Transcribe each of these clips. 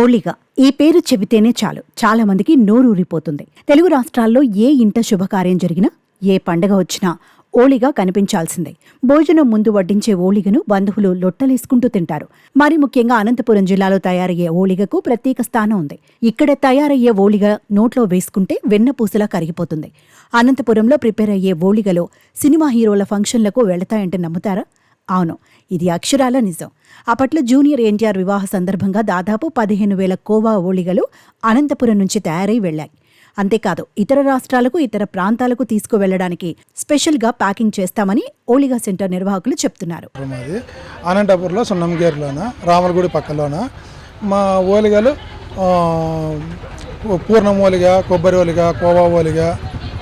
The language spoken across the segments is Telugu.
ఓలిగా. ఈ పేరు చెబితేనే చాలు. చాలా మందికి నోరూరిపోతుంది తెలుగు రాష్ట్రాల్లో ఏ ఇంట శుభకార్యం జరిగినా ఏ పండగ వచ్చినా ఓలిగా కనిపించాల్సిందే. భోజనం ముందు వడ్డించే ఓలిగను బంధువులు లొట్టలేసుకుంటూ తింటారు. మరి ముఖ్యంగా అనంతపురం జిల్లాలో తయారయ్యే ఓలిగకు ప్రత్యేక స్థానం ఉంది. ఇక్కడ తయారయ్యే ఓలిగ నోట్లో వేసుకుంటే వెన్నపూసలా కరిగిపోతుంది. అనంతపురంలో ప్రిపేర్ అయ్యే ఓలిగలో సినిమా హీరోల ఫంక్షన్లకు వెళతాయంటే నమ్ముతారా? అవును ఇది అక్షరాల నిజం. అప్పట్లో జూనియర్ ఎన్టీఆర్ వివాహ సందర్భంగా దాదాపు పదిహేను వేల కోవా ఓళిగలు అనంతపురం నుంచి తయారై వెళ్ళాయి అంతేకాదు ఇతర రాష్ట్రాలకు ఇతర ప్రాంతాలకు తీసుకువెళ్ళడానికి స్పెషల్గా ప్యాకింగ్ చేస్తామని ఓలిగా సెంటర్ నిర్వాహకులు చెప్తున్నారు. మాది అనంతపూర్లో సున్నంగేరులోన రామలగుడి పక్కలోన మా ఓలిగలు పూర్ణం ఓలిగ కొబ్బరి ఓలిగా కోవా ఓలిగ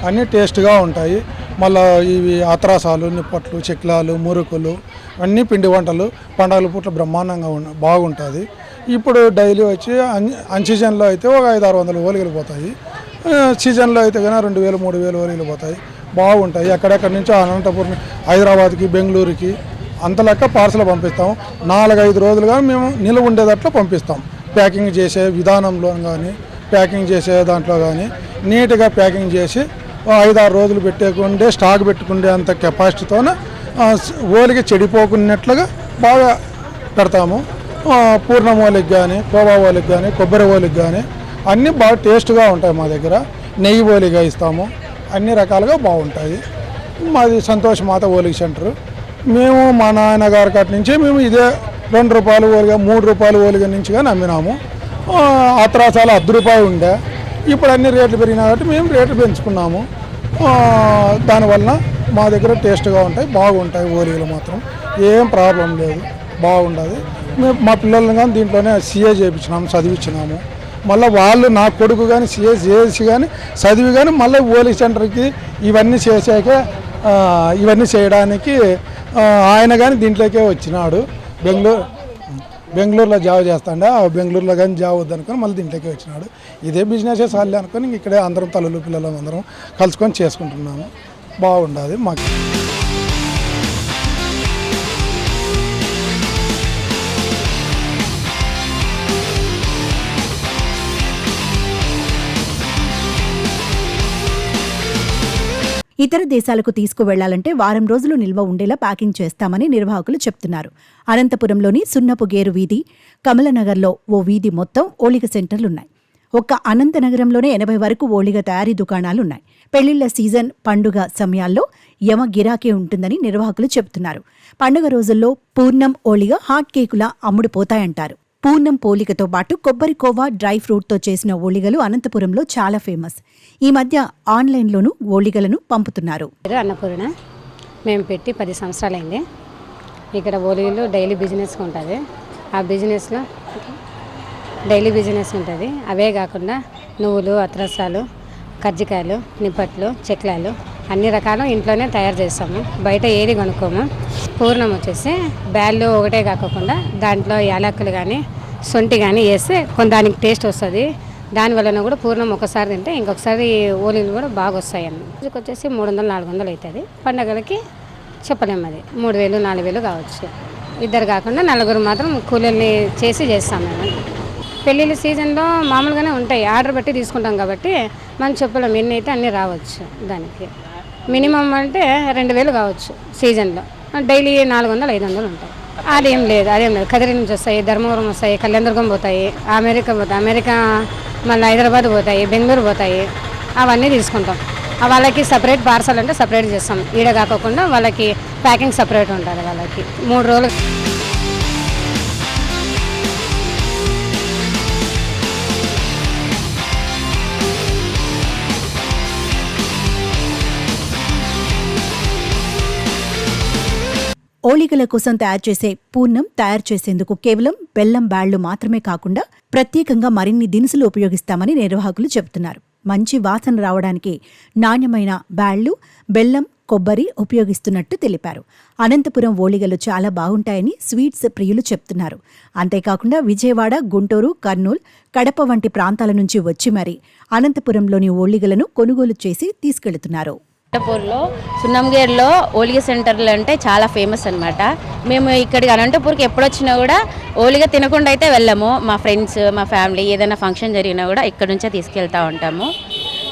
అన్నీ టేస్ట్గా ఉంటాయి. మళ్ళీ ఇవి అత్రాసాలు నిప్పట్లు చెక్లాలు మురుకులు అన్నీ పిండి వంటలు పండగల పూట్ల బ్రహ్మాండంగా ఉన్న బాగుంటుంది. ఇప్పుడు డైలీ వచ్చి అన్ అన్ సీజన్లో అయితే ఒక ఐదు ఆరు వందల ఓలిగలు పోతాయి. సీజన్లో అయితే కానీ రెండు వేలు మూడు వేలు ఓలిగలు పోతాయి. బాగుంటాయి. ఎక్కడెక్కడి నుంచో అనంతపురం హైదరాబాద్కి బెంగళూరుకి అంత లెక్క పార్సల్ పంపిస్తాం. నాలుగైదు రోజులుగా మేము నిలువ ఉండేటట్లు పంపిస్తాం. ప్యాకింగ్ చేసే విధానంలో కానీ ప్యాకింగ్ చేసే దాంట్లో కానీ నీట్గా ప్యాకింగ్ చేసి ఐదారు ఐదు ఆరు రోజులు పెట్టేకుండే స్టాక్ పెట్టుకుండే అంత కెపాసిటీతోన ఓలికి చెడిపోకున్నట్లుగా బాగా పెడతాము. ఆ, పూర్ణం ఓలికి కానీ కోవా ఓలికి కానీ కొబ్బరి ఓలికి కానీ అన్నీ బాగా టేస్ట్గా ఉంటాయి మా దగ్గర. నెయ్యి ఓలిగా ఇస్తాము. అన్ని రకాలుగా బాగుంటాయి. మాది సంతోష్ మాత ఓలికి సెంటర్. మేము మా నాన్నగారి కాటి నుంచి మేము ఇదే రెండు రూపాయలు ఓలిగా మూడు రూపాయలు ఓలిగా నుంచి కానీ అమ్మినాము. ఆ, అత్రాసాలు అర్ధ రూపాయి ఉండే. ఇప్పుడు అన్ని రేట్లు పెరిగినా కాబట్టి మేము రేట్లు పెంచుకున్నాము. దానివల్ల దానివలన మా దగ్గర టేస్ట్గా ఉంటాయి బాగుంటాయి ఓలీలు మాత్రం. ఏం ప్రాబ్లం లేదు బాగుండదు. మేము మా పిల్లల్ని కానీ దీంట్లోనే సీఏ చేయించినాము చదివించినాము. మళ్ళీ వాళ్ళు నా కొడుకు కానీ సీఏ చేసి కానీ చదివి కానీ మళ్ళీ ఓలి సెంటర్కి ఇవన్నీ చేసాక ఇవన్నీ చేయడానికి ఆయన కానీ దీంట్లోకే వచ్చినాడు. బెంగళూరు బెంగళూరులో జాబ్ చేస్తాండే? ఆ బెంగళూరులో కానీ జాబ్ వద్దనుకొని మళ్ళీ దీంట్లోకి వచ్చినాడు. ఇదే బిజినెస్ సార్లే అనుకొని ఇక్కడే అందరం తల్లులు పిల్లలు అందరం కలుసుకొని చేసుకుంటున్నాము. బాగుండదు మాకు. ఇతర దేశాలకు తీసుకువెళ్ళాలంటే వారం రోజులు నిల్వ ఉండేలా ప్యాకింగ్ చేస్తామని నిర్వాహకులు చెప్తున్నారు. అనంతపురంలోని సున్నపు గేరు వీధి కమలనగర్లో ఓ వీధి మొత్తం ఓలిక సెంటర్లున్నాయి. ఒక్క అనంతనగరంలోనే ఎనభై వరకు ఓలిగ తయారీ దుకాణాలున్నాయి. పెళ్ళిళ్ళ సీజన్ పండుగ సమయాల్లో యమ గిరాకీ ఉంటుందని నిర్వాహకులు చెబుతున్నారు పండుగ రోజుల్లో పూర్ణం ఓలిగ హాట్ కేకులా అమ్ముడుపోతాయంటారు పూర్ణం పోలికతో పాటు కొబ్బరి కోవా డ్రై ఫ్రూట్తో చేసిన ఓలిగలు అనంతపురంలో చాలా ఫేమస్. ఈ మధ్య ఆన్లైన్లోనూ ఓలిగలను పంపుతున్నారు. అన్నపూర్ణ. మేము పెట్టి పది సంవత్సరాలైంది. ఇక్కడ ఓలిగలు డైలీ బిజినెస్ ఉంటుంది. ఆ బిజినెస్లో డైలీ బిజినెస్ ఉంటుంది. అవే కాకుండా నువ్వులు అత్రసాలు కజ్జికాయలు నిప్పట్లు చెక్లాలు అన్ని రకాలు ఇంట్లోనే తయారు చేస్తాము. బయట ఏది కొనుక్కోము. పూర్ణం వచ్చేసి బ్యాళ్ళు ఒకటే కాకుండా దాంట్లో యాలక్కులు కానీ సొంటి కానీ వేస్తే కొంత దానికి టేస్ట్ వస్తుంది. దానివలన కూడా పూర్ణం ఒకసారి తింటే ఇంకొకసారి ఓలీలు కూడా బాగా వస్తాయి అన్న రోజుకి వచ్చేసి మూడు వందలు నాలుగు వందలు అవుతుంది పండగలకి చెప్పలేము అది. మూడు వేలు నాలుగు వేలు కావచ్చు. ఇద్దరు కాకుండా నలుగురు మాత్రం కూలీల్ని చేసి చేస్తాం మేము. పెళ్ళిళ్ళ సీజన్లో మామూలుగానే ఉంటాయి. ఆర్డర్ బట్టి తీసుకుంటాం కాబట్టి మనం చెప్పలేం. ఎన్ని అయితే అన్నీ రావచ్చు దానికి. మినిమం అంటే రెండు వేలు కావచ్చు సీజన్లో. డైలీ నాలుగు వందలు ఐదు వందలు ఉంటాయి. అదేం లేదు అదేం లేదు. కదిరి నుంచి వస్తాయి ధర్మవరం వస్తాయి కళ్యాణదుర్గం పోతాయి అమెరికా పోతాయి. అమెరికా మళ్ళీ హైదరాబాద్ పోతాయి బెంగళూరు పోతాయి. అవన్నీ తీసుకుంటాం. వాళ్ళకి సపరేట్ పార్సల్ అంటే సపరేట్ చేస్తాం. ఈడ కాకుండా వాళ్ళకి ప్యాకింగ్ సపరేట్ ఉంటుంది వాళ్ళకి. మూడు రోజులు ఓలిగల కోసం తయారు చేసే పూర్ణం తయారు చేసేందుకు కేవలం బెల్లం బ్యాళ్ళు మాత్రమే కాకుండా ప్రత్యేకంగా మరిన్ని దినుసులు ఉపయోగిస్తామని నిర్వాహకులు చెబుతున్నారు. మంచి వాసన రావడానికి నాణ్యమైన బ్యాళ్ళు బెల్లం కొబ్బరి ఉపయోగిస్తున్నట్టు తెలిపారు. అనంతపురం ఓలిగలు చాలా బాగుంటాయని స్వీట్స్ ప్రియులు చెప్తున్నారు. అంతేకాకుండా విజయవాడ గుంటూరు కర్నూలు కడప వంటి ప్రాంతాల నుంచి వచ్చి మరీ అనంతపురంలోని ఓలిగలను కొనుగోలు చేసి తీసుకెళ్తున్నారు. అనంతపూర్లో సున్నంగేర్లో ఓలిగ సెంటర్లు అంటే చాలా ఫేమస్ అన్నమాట. మేము ఇక్కడికి అనంతపూర్కి ఎప్పుడొచ్చినా కూడా ఓలిగ తినకుండా అయితే వెళ్ళము. మా ఫ్రెండ్స్ మా ఫ్యామిలీ ఏదైనా ఫంక్షన్ జరిగినా కూడా ఇక్కడ నుంచే తీసుకెళ్తా ఉంటాము.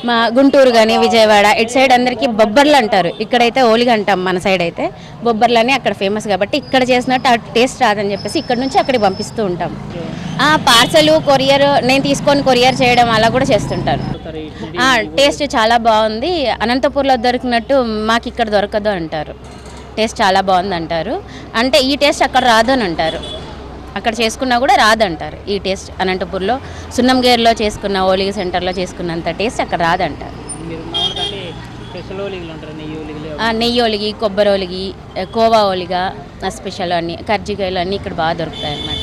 మా గుంటూరు కానీ విజయవాడ ఇటు సైడ్ అందరికీ బొబ్బర్లు అంటారు. ఇక్కడైతే ఓలిగ అంటాం మన సైడ్ అయితే. బొబ్బర్లు అని అక్కడ ఫేమస్ కాబట్టి ఇక్కడ చేసినట్టు ఆ టేస్ట్ రాదని చెప్పేసి ఇక్కడ నుంచి అక్కడికి పంపిస్తూ ఉంటాం. పార్సల్ కొరియర్ నేను తీసుకొని కొరియర్ చేయడం అలా కూడా చేస్తుంటాను. టేస్ట్ చాలా బాగుంది. అనంతపూర్లో దొరికినట్టు మాకు ఇక్కడ దొరకదు అంటారు. టేస్ట్ చాలా బాగుంది అంటారు అంటే ఈ టేస్ట్ అక్కడ రాదు అని అంటారు. అక్కడ చేసుకున్నా కూడా రాదంటారు. ఈ టేస్ట్ అనంతపూర్లో సున్నంగేరులో చేసుకున్న ఓలిగ సెంటర్లో చేసుకున్నంత టేస్ట్ అక్కడ రాదంటారు. నెయ్యి ఒలిగి కొబ్బరి ఒలిగి కోవా ఒలిగా స్పెషల్ అన్నీ కర్జికాయలు అన్నీ ఇక్కడ బాగా దొరుకుతాయి అన్నమాట